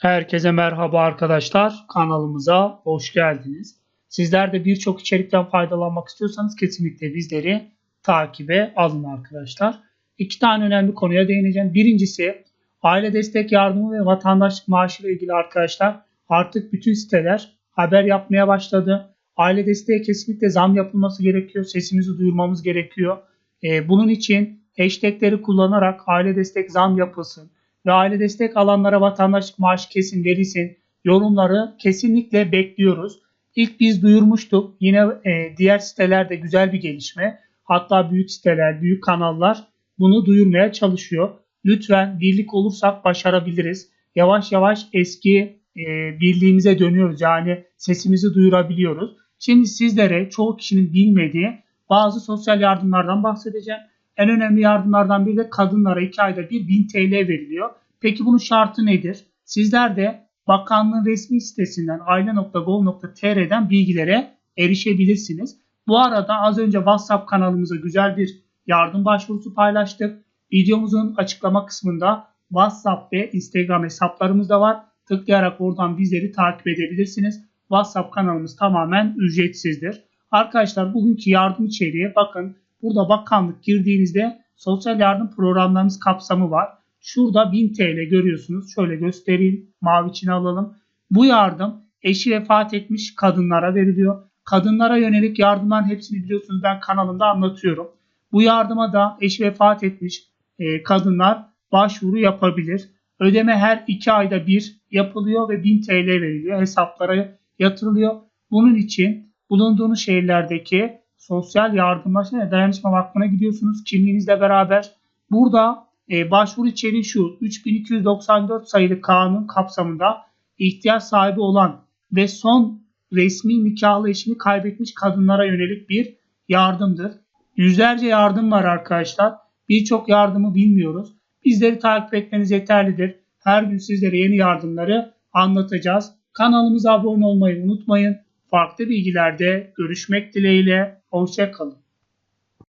Herkese merhaba arkadaşlar. Kanalımıza hoş geldiniz. Sizler de birçok içerikten faydalanmak istiyorsanız kesinlikle bizleri takibe alın arkadaşlar. İki tane önemli konuya değineceğim. Birincisi aile destek yardımı ve vatandaşlık maaşı ile ilgili arkadaşlar artık bütün siteler haber yapmaya başladı. Aile desteğe kesinlikle zam yapılması gerekiyor. Sesimizi duyurmamız gerekiyor. Ee, bunun için hashtagleri kullanarak aile destek zam yapılsın ve aile destek alanlara vatandaşlık maaşı kesin verilsin yorumları kesinlikle bekliyoruz. İlk biz duyurmuştuk. Yine e, diğer sitelerde güzel bir gelişme. Hatta büyük siteler, büyük kanallar bunu duyurmaya çalışıyor. Lütfen birlik olursak başarabiliriz. Yavaş yavaş eski e, birliğimize dönüyoruz. Yani sesimizi duyurabiliyoruz. Şimdi sizlere çoğu kişinin bilmediği bazı sosyal yardımlardan bahsedeceğim. En önemli yardımlardan biri de kadınlara 2 ayda bir 1000 TL veriliyor. Peki bunun şartı nedir? Sizler de bakanlığın resmi sitesinden aile.gov.tr'den bilgilere erişebilirsiniz. Bu arada az önce WhatsApp kanalımıza güzel bir yardım başvurusu paylaştık. Videomuzun açıklama kısmında WhatsApp ve Instagram hesaplarımız da var. Tıklayarak oradan bizleri takip edebilirsiniz. WhatsApp kanalımız tamamen ücretsizdir. Arkadaşlar bugünkü yardım içeriği bakın burada bakanlık girdiğinizde sosyal yardım programlarımız kapsamı var. Şurada 1000 TL görüyorsunuz. Şöyle göstereyim. Mavi içine alalım. Bu yardım eşi vefat etmiş kadınlara veriliyor. Kadınlara yönelik yardımların hepsini biliyorsunuz ben kanalımda anlatıyorum. Bu yardıma da eşi vefat etmiş e, kadınlar başvuru yapabilir. Ödeme her 2 ayda bir yapılıyor ve 1000 TL veriliyor. Hesaplara yatırılıyor. Bunun için bulunduğunuz şehirlerdeki sosyal yardımlaşma ve dayanışma vakfına gidiyorsunuz kimliğinizle beraber. Burada e, başvuru içeriği şu 3294 sayılı kanun kapsamında ihtiyaç sahibi olan ve son resmi nikahlı eşini kaybetmiş kadınlara yönelik bir yardımdır. Yüzlerce yardım var arkadaşlar. Birçok yardımı bilmiyoruz. Bizleri takip etmeniz yeterlidir. Her gün sizlere yeni yardımları anlatacağız. Kanalımıza abone olmayı unutmayın. Farklı bilgilerde görüşmek dileğiyle. Hoşçakalın.